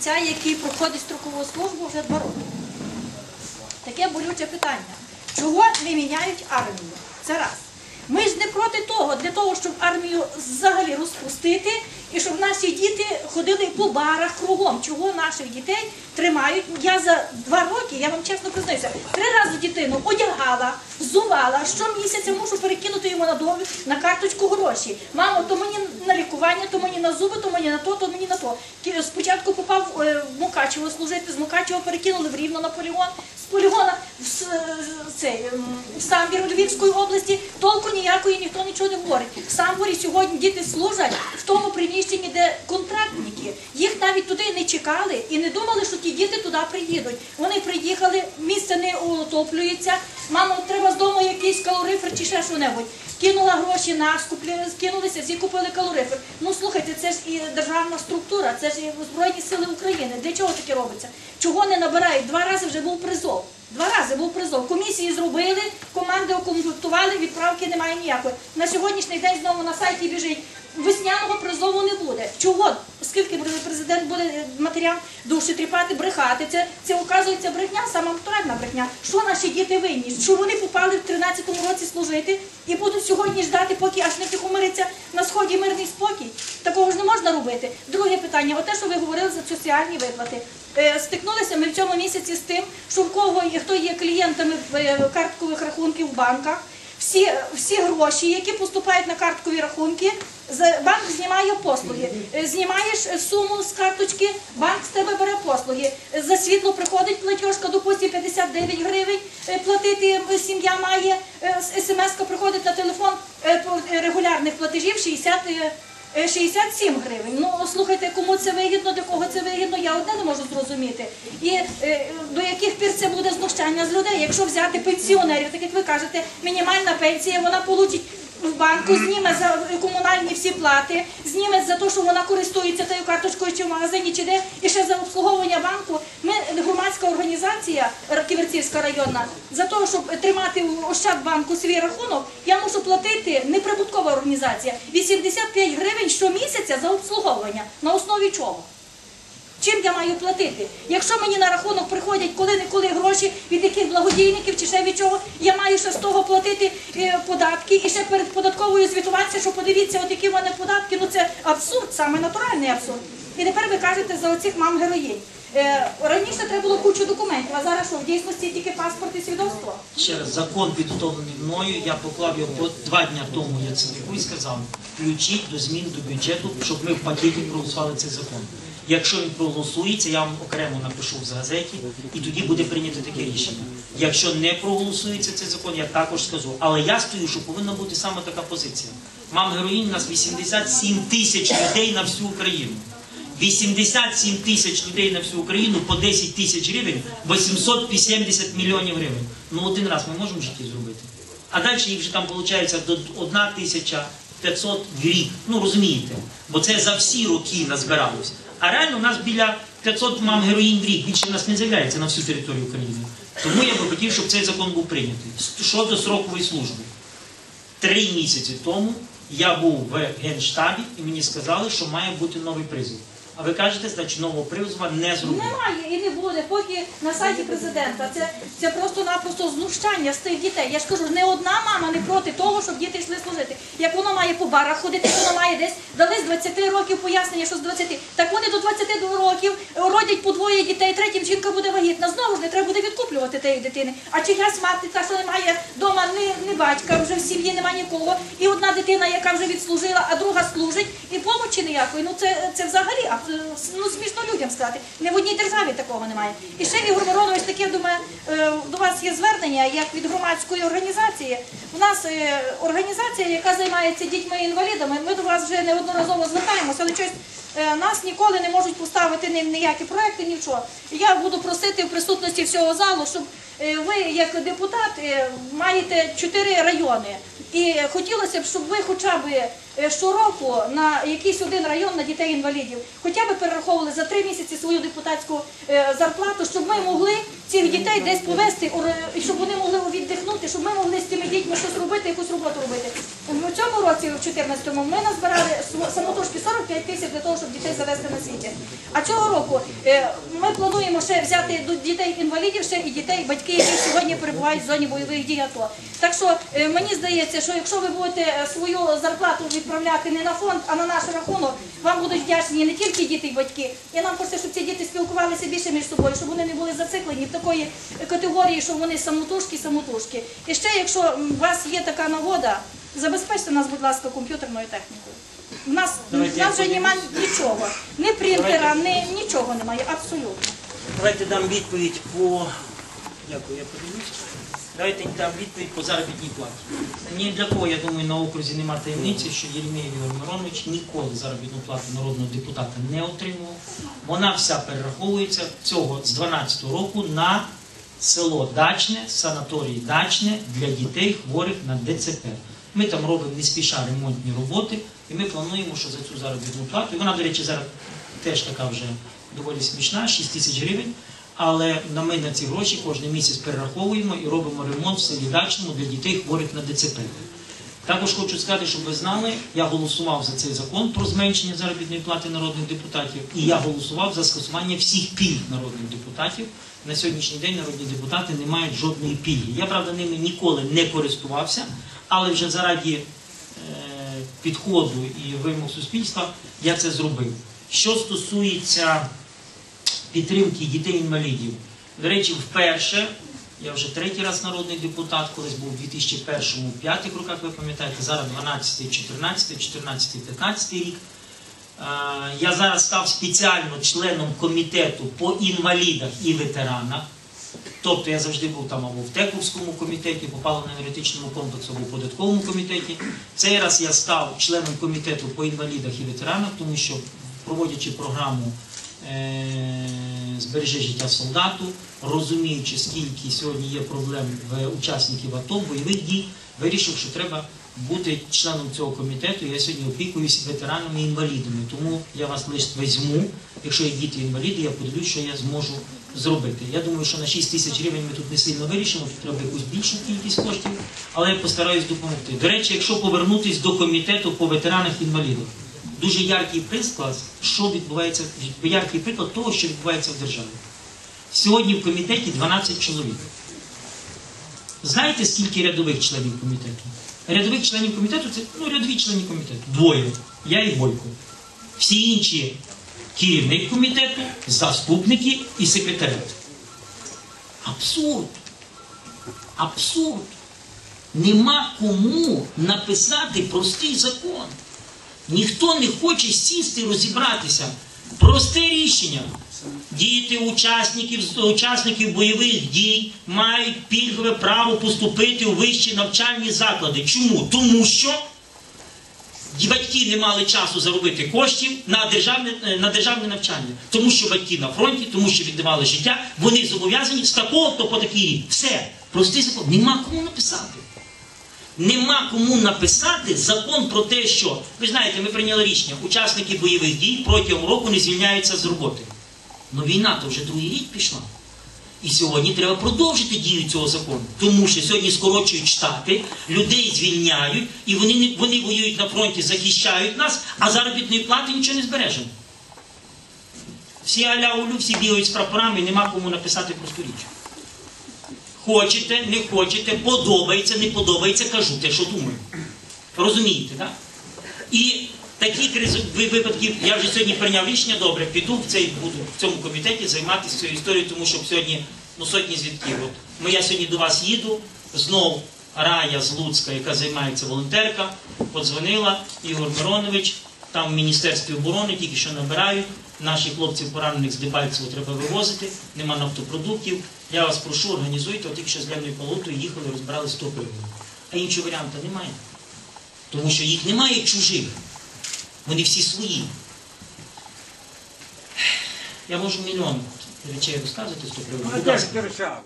бійця, який проходить строкову службу вже два роки. Таке болюче питання. Чого не міняють армію? Це раз. Ми ж не проти того, для того, щоб армію взагалі розпустити, і щоб наші діти ходили по барах кругом. Чого наших дітей тримають? Я за два роки, я вам чесно признаюся, три рази дитину одягала, взувала, щомісяця мушу перекинути йому на довід, на карточку гроші. Мамо, то мені на лікування, то мені на зуби, то мені на то, то мені на то. Спочатку попав е, в Мукачево служити, з Мукачева перекинули в Рівно на полігон, з полігона в, С- цей, в Самбір Львівської області, толку ніякої ніхто нічого не говорить. В Самборі сьогодні діти служать в тому приміщенні, де контрактники. Їх навіть туди не чекали і не думали, що ті діти туди приїдуть. Вони приїхали, місце не отоплюється. Мамо, треба з дому якийсь калорифер чи ще що-небудь. Кинула гроші на скуплі, скинулися, всі купили калорифер. Ну слухайте, це ж і державна структура, це ж і Збройні Сили України. Для чого таке робиться? Чого не набирають? Два рази вже був призов. Два рази був призов. Комісії зробили, команди окомплектували, відправки немає ніякої. На сьогоднішній день знову на сайті біжить. Весняного призову не буде. Чого? Оскільки президент буде матерям душі тріпати, брехати. Це, це оказується брехня, сама натуральна брехня. Що наші діти винні? Що вони попали в 13-му році служити і будуть сьогодні ждати, поки аж не втихомириться на сході мирний спокій. Такого ж не можна робити. Друге питання, оте, що ви говорили за соціальні виплати. Е, Стикнулися ми в цьому місяці з тим, що в кого хто є клієнтами е, карткових рахунків в банках, всі, всі гроші, які поступають на карткові рахунки, банк знімає послуги. Е, Знімаєш е, суму з карточки, банк з тебе бере послуги. Е, За світло приходить платіжка, допустим, 59 гривень е, платити е, сім'я має, смс-ка приходить на телефон е, е, регулярних платежів 60 е, Е, 67 гривень. Ну слухайте, кому це вигідно, для кого це вигідно, я одне не можу зрозуміти. І е, до це буде знущання з людей, якщо взяти пенсіонерів, так як ви кажете, мінімальна пенсія, вона получить в банку, зніме за комунальні всі плати, зніме за те, що вона користується тою карточкою чи в магазині, чи де, і ще за обслуговування банку. Ми громадська організація Ківерцівська районна, за те, щоб тримати в Ощадбанку свій рахунок, я мушу платити неприбуткова організація 85 гривень щомісяця за обслуговування. На основі чого? Чим я маю платити? Якщо мені на рахунок приходять коли-неколи гроші від яких благодійників чи ще від чого, я маю ще з того платити е, податки і ще перед податковою звітуватися, що подивіться, от які в мене податки. Ну це абсурд, саме натуральний абсурд. І тепер ви кажете за оцих мам героїнь. Е, раніше треба було кучу документів, а зараз що в дійсності тільки паспорт і свідоцтво. Ще раз, закон підготовлений мною, я поклав його два дня тому Яценюку і сказав, включіть до змін до бюджету, щоб ми в пакеті проголосували цей закон. Якщо він проголосується, я вам окремо напишу в газеті, і тоді буде прийнято таке рішення. Якщо не проголосується цей закон, я також скажу. Але я стою, що повинна бути саме така позиція. Мам героїнь у нас 87 тисяч людей на всю Україну. 87 тисяч людей на всю Україну по 10 тисяч гривень, 870 мільйонів гривень. Ну один раз ми можемо в житті зробити. А далі їх вже там виходить до 1 тисяча 500 в рік. Ну розумієте, бо це за всі роки назбиралось. А реально у нас біля 500 мам героїн в рік. Більше нас не з'являється на всю територію України. Тому я би хотів, щоб цей закон був прийнятий. Щодо срокової служби. Три місяці тому я був в Генштабі і мені сказали, що має бути новий призов. А ви кажете, значить нового призову не зробили. Немає і не буде, поки на сайті президента. Це, це просто-напросто знущання з тих дітей. Я ж кажу, не одна мама не проти того, щоб діти йшли служити. Як воно має по барах ходити, як воно має десь дали з 20 років пояснення, що з 20. Так вони до 22 років родять по двоє дітей, третім жінка буде вагітна. Знову ж не треба буде відкуплювати тієї дитини. А чиясь мати, та що немає вдома ні, ні батька, вже в сім'ї немає нікого. І одна дитина, яка вже відслужила, а друга служить, і помочі ніякої. Ну це, це взагалі а, ну, смішно людям сказати. Не в одній державі такого немає. І ще Ігор Миронович таке думає, е, до вас є звернення як від громадської організації. У нас е, організація, яка займається дітьми-інвалідами. Ми до вас вже неодноразово звертаємося, але щось нас ніколи не можуть поставити ні, ніякі проекти, нічого. Я буду просити в присутності всього залу, щоб е, ви, як депутат, е, маєте чотири райони. І хотілося б, щоб ви хоча б е, щороку на якийсь один район на дітей-інвалідів хоча б перераховували за три місяці свою депутатську е, зарплату, щоб ми могли цих дітей десь повезти, щоб вони могли віддихнути, щоб ми могли з цими дітьми щось робити, якусь роботу робити. У цьому році, в 14-му, ми назбирали самотужки 45 тисяч для того, щоб дітей завести на світі. А цього року е, ми плануємо ще взяти до дітей інвалідів ще і дітей, батьки, які сьогодні перебувають в зоні бойових дій АТО. Так що е, мені здається, що якщо ви будете е, свою зарплату відправляти не на фонд, а на наш рахунок, вам будуть вдячні не тільки діти і батьки. І нам хочеться, щоб ці діти спілкувалися більше між собою, щоб вони не були зациклені такої категорії, що вони самотужки, самотужки. І ще, якщо у вас є така нагода, забезпечте нас, будь ласка, комп'ютерною технікою. У нас, Давайте в нас вже немає нічого. Ні принтера, ні, нічого немає, абсолютно. Давайте дам відповідь по. Дякую, я подивлюсь. Давайте дам відповідь по заробітній платі. Ні для кого, я думаю, на окрузі немає таємниці, що Єремєєв Ігор Миронович ніколи заробітну плату народного депутата не отримував. Вона вся перераховується цього з 12 року на село Дачне, санаторій Дачне для дітей хворих на ДЦП. Ми там робимо не спіша ремонтні роботи, і ми плануємо, що за цю заробітну плату, і вона, до речі, зараз теж така вже доволі смішна, 6 тисяч гривень. Але ми на ці гроші кожен місяць перераховуємо і робимо ремонт в селі Дачному для дітей хворих на ДЦП. Також хочу сказати, щоб ви знали, я голосував за цей закон про зменшення заробітної плати народних депутатів, і я голосував за скасування всіх пільг народних депутатів. На сьогоднішній день народні депутати не мають жодної пільги. Я, правда, ними ніколи не користувався, але вже заради е, підходу і вимог суспільства я це зробив. Що стосується підтримки дітей-інвалідів. До речі, вперше, я вже третій раз народний депутат, колись був у 2001-му, п'ятих роках, ви пам'ятаєте, зараз 12, 14, 14, 15 рік. Я зараз став спеціально членом комітету по інвалідах і ветеранах. Тобто я завжди був там або в Тековському комітеті, по паливно-енергетичному комплексу, або в податковому комітеті. Цей раз я став членом комітету по інвалідах і ветеранах, тому що проводячи програму е, збережи життя солдату, розуміючи, скільки сьогодні є проблем в учасників АТО, бойових дій, вирішив, що треба бути членом цього комітету. Я сьогодні опікуюсь ветеранами і інвалідами. Тому я вас лише візьму. Якщо є діти інваліди, я подивлюсь, що я зможу зробити. Я думаю, що на 6 тисяч гривень ми тут не сильно вирішимо, тут треба якусь більшу кількість коштів, але я постараюсь допомогти. До речі, якщо повернутись до комітету по ветеранах інвалідах, дуже яркий приклад, що відбувається, яркий приклад того, що відбувається в державі. Сьогодні в комітеті 12 чоловік. Знаєте, скільки рядових членів комітету? Рядових членів комітету це ну, рядові члени комітету. Двоє. Я і Бойко. Всі інші керівник комітету, заступники і секретарят. Абсурд. Абсурд. Нема кому написати простий закон. Ніхто не хоче сісти і розібратися. Просте рішення. Діти учасників, учасників бойових дій мають пільгове право поступити у вищі навчальні заклади. Чому? Тому що батьки не мали часу заробити коштів на державне, е, на державне навчання. Тому що батьки на фронті, тому що віддавали життя, вони зобов'язані з такого то по такий рік. Все. Простий закон. Нема кому написати. Нема кому написати закон про те, що ви знаєте, ми прийняли рішення, учасники бойових дій протягом року не звільняються з роботи. Ну війна то вже другий рік пішла. І сьогодні треба продовжити дію цього закону. Тому що сьогодні скорочують штати, людей звільняють, і вони, вони воюють на фронті, захищають нас, а заробітної плати нічого не збережемо. Всі аля улю, всі бігають з прапорами, нема кому написати просту річ. Хочете, не хочете, подобається, не подобається, кажу те, що думаю. Розумієте, так? І такі випадки, я вже сьогодні прийняв рішення, добре, піду в цей буду в цьому комітеті займатися цією історією, тому що сьогодні ну, сотні звідків. От ми, я сьогодні до вас їду, знов Рая з Луцька, яка займається волонтерка, подзвонила, Ігор Миронович, там в Міністерстві оборони тільки що набирають. Наші хлопців поранених з Дебальцево треба вивозити, нема нафтопродуктів. Я вас прошу, організуйте, от якщо що з Леною Палотою їхали, розбирали 100 гривень. А іншого варіанту немає. Тому що їх немає чужих. Вони всі свої. Я можу мільйон речей розказувати з 100 гривень.